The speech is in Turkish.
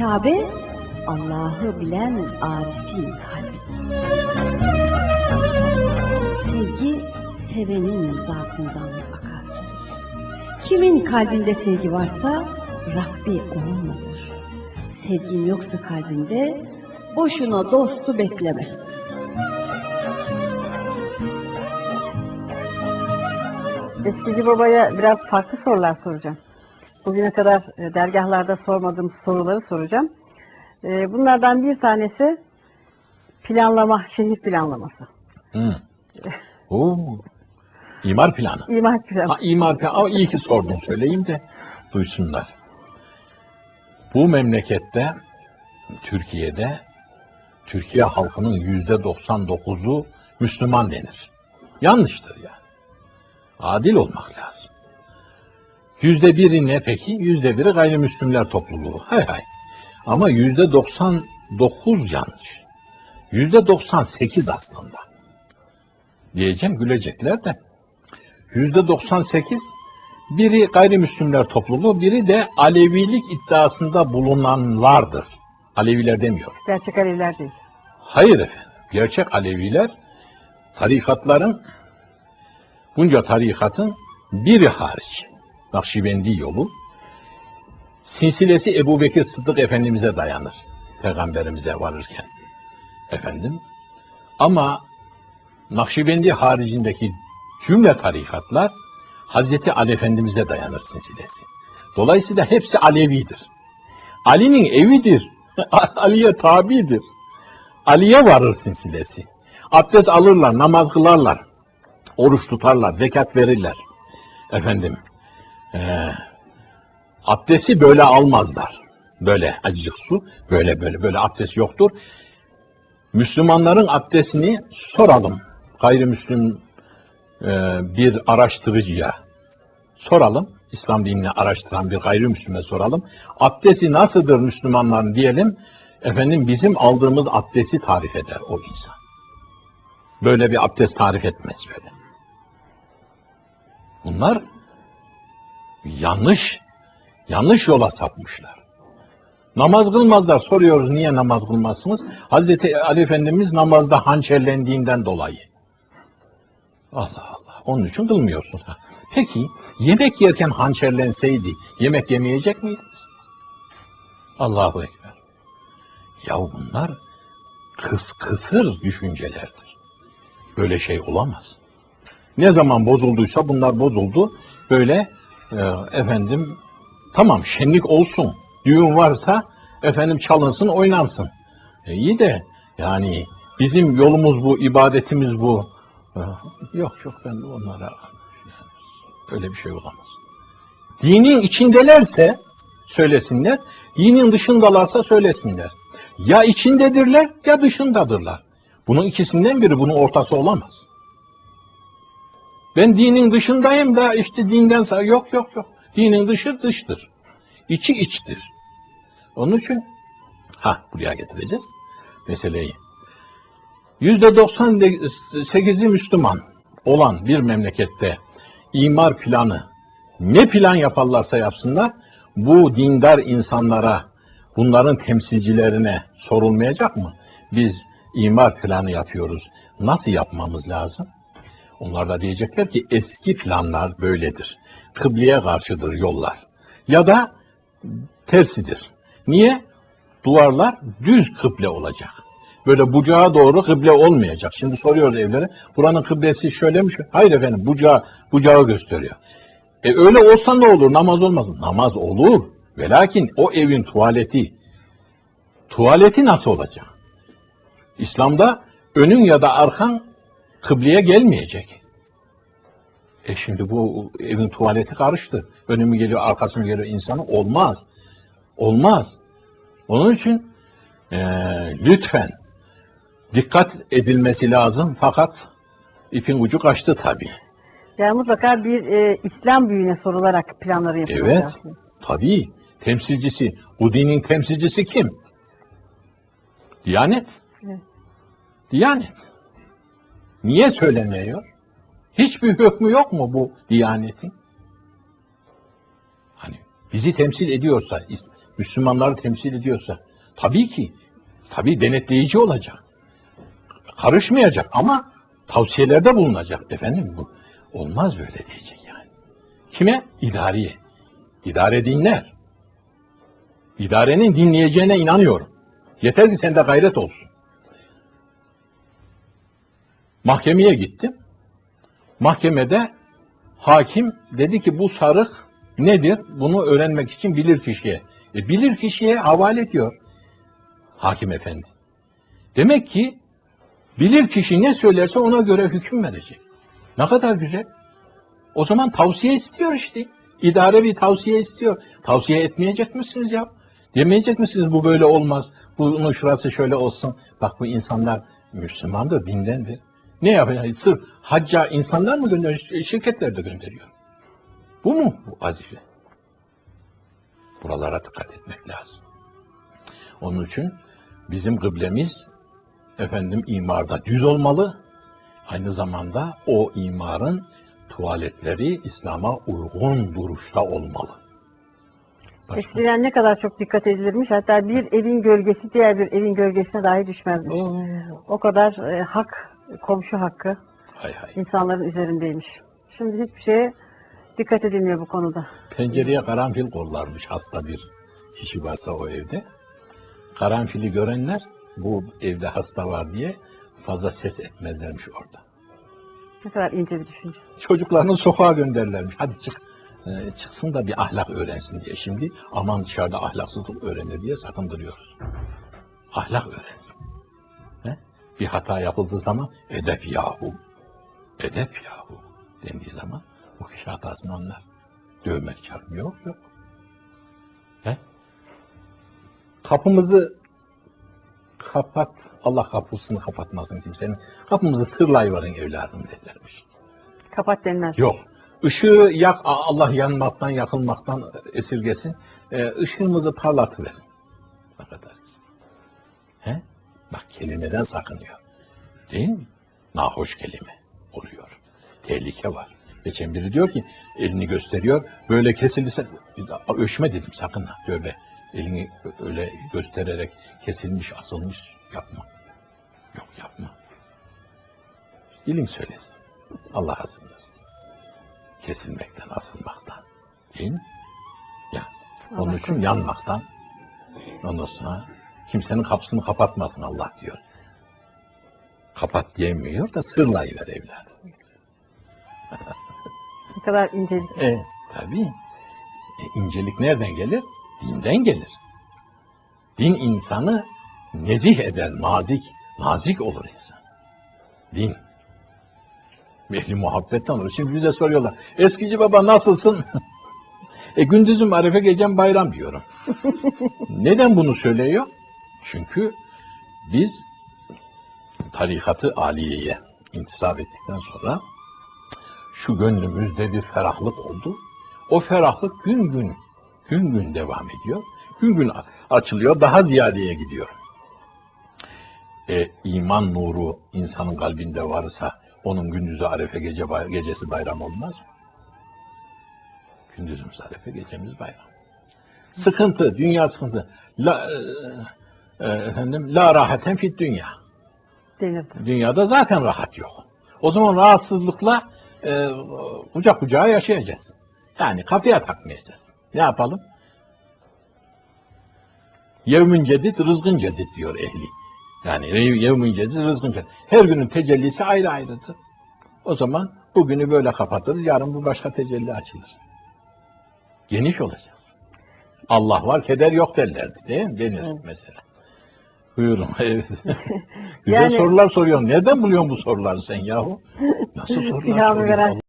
Kabe Allah'ı bilen arifin kalbi. Sevgi sevenin zatından akar. Kimin kalbinde sevgi varsa Rabbi onunladır. Sevgin yoksa kalbinde boşuna dostu bekleme. Eskici babaya biraz farklı sorular soracağım. Bugüne kadar e, dergahlarda sormadığım soruları soracağım. E, Bunlardan bir tanesi planlama, şehir planlaması. Hı. Oo. İmar planı. İmar planı. Ha, imar planı. Aa, iyi ki sordun söyleyeyim de duysunlar. Bu memlekette Türkiye'de Türkiye halkının yüzde 99'u Müslüman denir. Yanlıştır yani. Adil olmak lazım. Yüzde biri ne peki? Yüzde biri gayrimüslimler topluluğu. Hay hay. Ama yüzde 99 yanlış. Yüzde 98 aslında. Diyeceğim gülecekler de. Yüzde 98 biri gayrimüslimler topluluğu, biri de Alevilik iddiasında bulunanlardır. Aleviler demiyor. Gerçek Aleviler değil. Hayır efendim. Gerçek Aleviler tarikatların bunca tarikatın biri hariç Nakşibendi yolu silsilesi Ebu Bekir Sıddık Efendimiz'e dayanır. Peygamberimize varırken. Efendim. Ama Nakşibendi haricindeki cümle tarikatlar Hazreti Ali Efendimiz'e dayanır silsilesi. Dolayısıyla hepsi Alevidir. Ali'nin evidir. Ali'ye tabidir. Ali'ye varır silsilesi. Abdest alırlar, namaz kılarlar. Oruç tutarlar, zekat verirler. Efendim, eee abdesti böyle almazlar. Böyle acıcık su, böyle böyle böyle abdest yoktur. Müslümanların abdestini soralım. Gayrimüslim eee, bir araştırıcıya soralım. İslam dinini araştıran bir gayrimüslime soralım. Abdesti nasıldır Müslümanların diyelim. Efendim bizim aldığımız abdesti tarif eder o insan. Böyle bir abdest tarif etmez böyle. Bunlar yanlış, yanlış yola sapmışlar. Namaz kılmazlar. Soruyoruz niye namaz kılmazsınız? Hazreti Ali Efendimiz namazda hançerlendiğinden dolayı. Allah Allah. Onun için kılmıyorsun. Peki yemek yerken hançerlenseydi yemek yemeyecek miydiniz? Allahu Ekber. Ya bunlar kıs kısır düşüncelerdir. Böyle şey olamaz. Ne zaman bozulduysa bunlar bozuldu. Böyle efendim tamam şenlik olsun. Düğün varsa efendim çalınsın oynansın. E, iyi de yani bizim yolumuz bu, ibadetimiz bu. E, yok yok ben de onlara öyle bir şey olamaz. Dinin içindelerse söylesinler, dinin dışındalarsa söylesinler. Ya içindedirler ya dışındadırlar. Bunun ikisinden biri, bunun ortası olamaz. Ben dinin dışındayım da işte dinden sonra yok yok yok. Dinin dışı dıştır. İçi içtir. Onun için ha buraya getireceğiz meseleyi. Yüzde 98'i Müslüman olan bir memlekette imar planı ne plan yaparlarsa yapsınlar bu dindar insanlara bunların temsilcilerine sorulmayacak mı? Biz imar planı yapıyoruz. Nasıl yapmamız lazım? Onlar da diyecekler ki eski planlar böyledir. Kıbleye karşıdır yollar. Ya da tersidir. Niye? Duvarlar düz kıble olacak. Böyle bucağa doğru kıble olmayacak. Şimdi soruyoruz evlere. Buranın kıblesi şöyle mi? Hayır efendim bucağı, bucağı gösteriyor. E öyle olsa ne olur? Namaz olmaz mı? Namaz olur. Ve lakin o evin tuvaleti, tuvaleti nasıl olacak? İslam'da önün ya da arkan kıbleye gelmeyecek. E şimdi bu evin tuvaleti karıştı. Önü mü geliyor, arkası mı geliyor insanı? Olmaz. Olmaz. Onun için e, lütfen dikkat edilmesi lazım fakat ipin ucu kaçtı tabii. Yani mutlaka bir e, İslam büyüğüne sorularak planları yapılması Evet. Tabii. Temsilcisi, bu dinin temsilcisi kim? Diyanet. Evet. Diyanet. Niye söylemiyor? Hiçbir hükmü yok mu bu Diyanetin? Hani bizi temsil ediyorsa, Müslümanları temsil ediyorsa tabii ki tabii denetleyici olacak. Karışmayacak ama tavsiyelerde bulunacak. Efendim bu olmaz böyle diyecek yani. Kime? İdariye. İdare dinler. İdarenin dinleyeceğine inanıyorum. Yeter ki sende gayret olsun. Mahkemeye gittim. Mahkemede hakim dedi ki bu sarık nedir? Bunu öğrenmek için bilir kişiye. E, bilir kişiye havale ediyor hakim efendi. Demek ki bilir kişi ne söylerse ona göre hüküm verecek. Ne kadar güzel. O zaman tavsiye istiyor işte. İdare bir tavsiye istiyor. Tavsiye etmeyecek misiniz ya? Demeyecek misiniz bu böyle olmaz. Bunun şurası şöyle olsun. Bak bu insanlar Müslümandır, dindendir. Ne yapacak? Sırf hacca insanlar mı gönderiyor? Şirketler de gönderiyor. Bu mu bu vazife? Buralara dikkat etmek lazım. Onun için bizim kıblemiz efendim imarda düz olmalı. Aynı zamanda o imarın tuvaletleri İslam'a uygun duruşta olmalı. Başka? Eskiden ne kadar çok dikkat edilirmiş. Hatta bir evin gölgesi diğer bir evin gölgesine dahi düşmezmiş. O kadar e, hak, komşu hakkı Hay hay. insanların üzerindeymiş. Şimdi hiçbir şeye dikkat edilmiyor bu konuda. Pencereye karanfil kollarmış hasta bir kişi varsa o evde. Karanfili görenler bu evde hasta var diye fazla ses etmezlermiş orada. Ne kadar ince bir düşünce. Çocuklarını sokağa gönderirlermiş. Hadi çık. e, çıksın da bir ahlak öğrensin diye. Şimdi aman dışarıda ahlaksızlık öğrenir diye sakındırıyoruz. Ahlak öğrensin. Bir hata yapıldığı zaman edep yahu. Edep yahu dendiği zaman o kişi hatasını anlar. Dövmek çarpmıyor. Yok yok. He? Kapımızı kapat. Allah kapısını kapatmasın kimsenin. Kapımızı sırlayıverin evladım dedilermiş. Kapat denmez. Yok. Işığı yak, Allah yanmaktan, yakılmaktan esirgesin. Ee, ışığımızı parlatıverin. Ne kadar? Bak kelimeden sakınıyor. Değil mi? Nahoş kelime oluyor. Tehlike var. Geçen biri diyor ki elini gösteriyor. Böyle kesilirse ölçme dedim sakın ha. Tövbe. Elini öyle göstererek kesilmiş, asılmış yapma. Yok yapma. Dilin söylesin. Allah'a sığınırsın. Kesilmekten, asılmaktan. Değil mi? Ya. Onun Allah için korusun. yanmaktan. Ondan sonra kimsenin kapısını kapatmasın Allah diyor. Kapat diyemiyor da sırlayıver evladım. Ne kadar incelik. E, tabii. E, incelik nereden gelir? Dinden gelir. Din insanı nezih eder, nazik. Nazik olur insan. Din. Ehli muhabbetten olur. Şimdi bize soruyorlar. Eskici baba nasılsın? e gündüzüm arefe gecem bayram diyorum. Neden bunu söylüyor? Çünkü biz tarikatı aliyeye intisap ettikten sonra şu gönlümüzde bir ferahlık oldu. O ferahlık gün gün, gün gün devam ediyor. Gün gün açılıyor, daha ziyadeye gidiyor. E, iman nuru insanın kalbinde varsa onun gündüzü arefe gece gecesi bayram olmaz? Gündüzümüz arefe, gecemiz bayram. Sıkıntı, dünya sıkıntı. La, e, efendim, la rahaten fit dünya. Denirdi. Dünyada zaten rahat yok. O zaman rahatsızlıkla e, kucak kucağa yaşayacağız. Yani kafaya takmayacağız. Ne yapalım? Yevmün cedid, rızgın cedid diyor ehli. Yani yev- yevmün cedid, rızgın cedid. Her günün tecellisi ayrı ayrıdır. O zaman bugünü böyle kapatırız, yarın bu başka tecelli açılır. Geniş olacağız. Allah var, keder yok derlerdi değil mi? Denir Evet. mesela. Buyurun. Evet. Güzel Yani- sorular soruyorsun. Nereden buluyorsun bu soruları sen yahu? Nasıl sorular İlhamı soruyorsun? veren